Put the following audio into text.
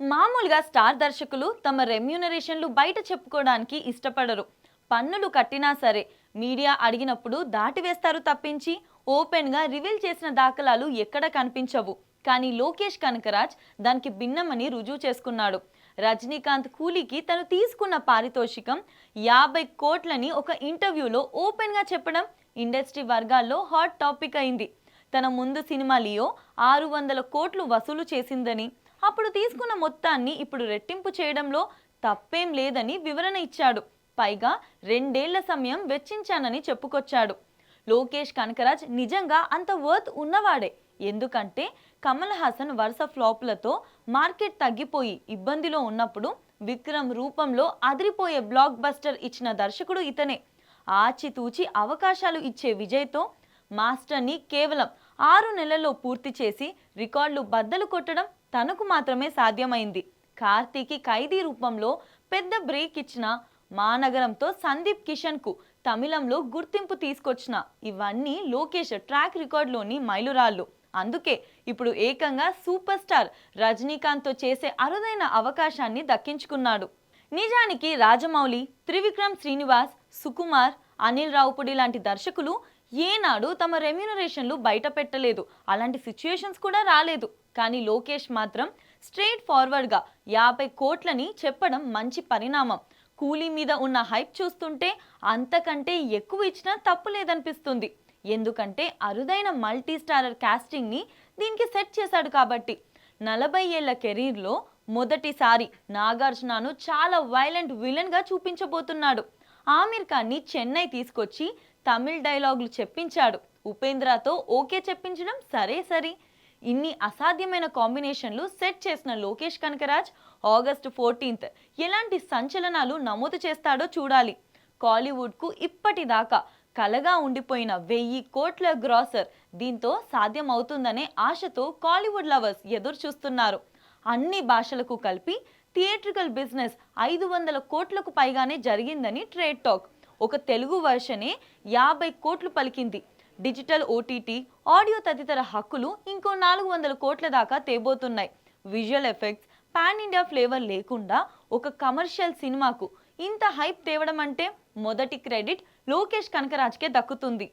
మామూలుగా స్టార్ దర్శకులు తమ రెమ్యూనరేషన్లు బయట చెప్పుకోవడానికి ఇష్టపడరు. పన్నులు కట్టినా సరే మీడియా అడిగినప్పుడు దాటివేస్తారు తప్పించి ఓపెన్గా రివీల్ చేసిన దాఖలాలు ఎక్కడ కనిపించవు. కానీ లోకేష్ కనకరాజ్ దానికి భిన్నమని రుజువు చేసుకున్నాడు. రజనీకాంత్ కూలీకి తను తీసుకున్న పారితోషికం యాభై కోట్లని ఒక ఇంటర్వ్యూలో ఓపెన్గా చెప్పడం ఇండస్ట్రీ వర్గాల్లో హాట్ టాపిక్ అయింది. తన ముందు సినిమా లియో ఆరు వందల కోట్లు వసూలు చేసిందని అప్పుడు తీసుకున్న మొత్తాన్ని ఇప్పుడు రెట్టింపు చేయడంలో తప్పేం లేదని వివరణ ఇచ్చాడు. పైగా రెండేళ్ళ సమయం వెచ్చించానని చెప్పుకొచ్చాడు. లోకేష్ కనకరాజ్ నిజంగా అంత వర్త్ ఉన్నవాడే. ఎందుకంటే కమల్ హాసన్ వరుస ఫ్లాప్లతో మార్కెట్ తగ్గిపోయి ఇబ్బందిలో ఉన్నప్పుడు విక్రమ్ రూపంలో అదిరిపోయే బ్లాక్ బస్టర్ ఇచ్చిన దర్శకుడు ఇతనే. ఆచితూచి అవకాశాలు ఇచ్చే విజయ్తో మాస్టర్ని కేవలం ఆరు నెలల్లో పూర్తి చేసి రికార్డులు బద్దలు కొట్టడం తనకు మాత్రమే సాధ్యమైంది. కార్తీకి ఖైదీ రూపంలో పెద్ద బ్రేక్ ఇచ్చిన మానగరంతో సందీప్ కిషన్కు తమిళంలో గుర్తింపు తీసుకొచ్చిన ఇవన్నీ లోకేష్ ట్రాక్ రికార్డులోని మైలురాళ్ళు. అందుకే ఇప్పుడు ఏకంగా సూపర్ స్టార్ రజనీకాంత్తో చేసే అరుదైన అవకాశాన్ని దక్కించుకున్నాడు. నిజానికి రాజమౌళి త్రివిక్రమ్ శ్రీనివాస్ సుకుమార్ అనిల్ రావుపుడి లాంటి దర్శకులు ఏనాడు తమ రెమ్యూనరేషన్లు బయట పెట్టలేదు అలాంటి సిచ్యుయేషన్స్ కూడా రాలేదు. కానీ లోకేష్ మాత్రం స్ట్రైట్ ఫార్వర్డ్గా యాభై కోట్లని చెప్పడం మంచి పరిణామం. కూలీ మీద ఉన్న హైప్ చూస్తుంటే అంతకంటే ఎక్కువ ఇచ్చినా తప్పు లేదనిపిస్తుంది. ఎందుకంటే అరుదైన మల్టీ స్టారర్ క్యాస్టింగ్ని దీనికి సెట్ చేశాడు కాబట్టి. నలభై ఏళ్ళ కెరీర్లో మొదటిసారి నాగార్జునను చాలా వైలెంట్ విలన్గా చూపించబోతున్నాడు. ఆమిర్ ఖాన్ని చెన్నై తీసుకొచ్చి తమిళ్ డైలాగులు చెప్పించాడు. ఉపేంద్రతో ఓకే చెప్పించడం సరే సరి. ఇన్ని అసాధ్యమైన కాంబినేషన్లు సెట్ చేసిన లోకేష్ కనకరాజ్ ఆగస్టు ఫోర్టీన్త్ ఎలాంటి సంచలనాలు నమోదు చేస్తాడో చూడాలి. కాలీవుడ్కు ఇప్పటిదాకా కలగా ఉండిపోయిన వెయ్యి కోట్ల గ్రాసర్ దీంతో సాధ్యమవుతుందనే ఆశతో కాలీవుడ్ లవర్స్ ఎదురు చూస్తున్నారు అన్ని భాషలకు కలిపి థియేట్రికల్ బిజినెస్ ఐదు వందల కోట్లకు పైగానే జరిగిందని ట్రేడ్ టాక్. ఒక తెలుగు వర్షనే యాభై కోట్లు పలికింది. డిజిటల్ ఓటీటీ ఆడియో తదితర హక్కులు ఇంకో నాలుగు వందల కోట్ల దాకా తేబోతున్నాయి. Visual effects pan India flavour లేకుండా ఒక కమర్షియల్ సినిమాకు ఇంత హైప్ తేవడం అంటే మొదటి క్రెడిట్ లోకేష్ కనకరాజ్కే దక్కుతుంది.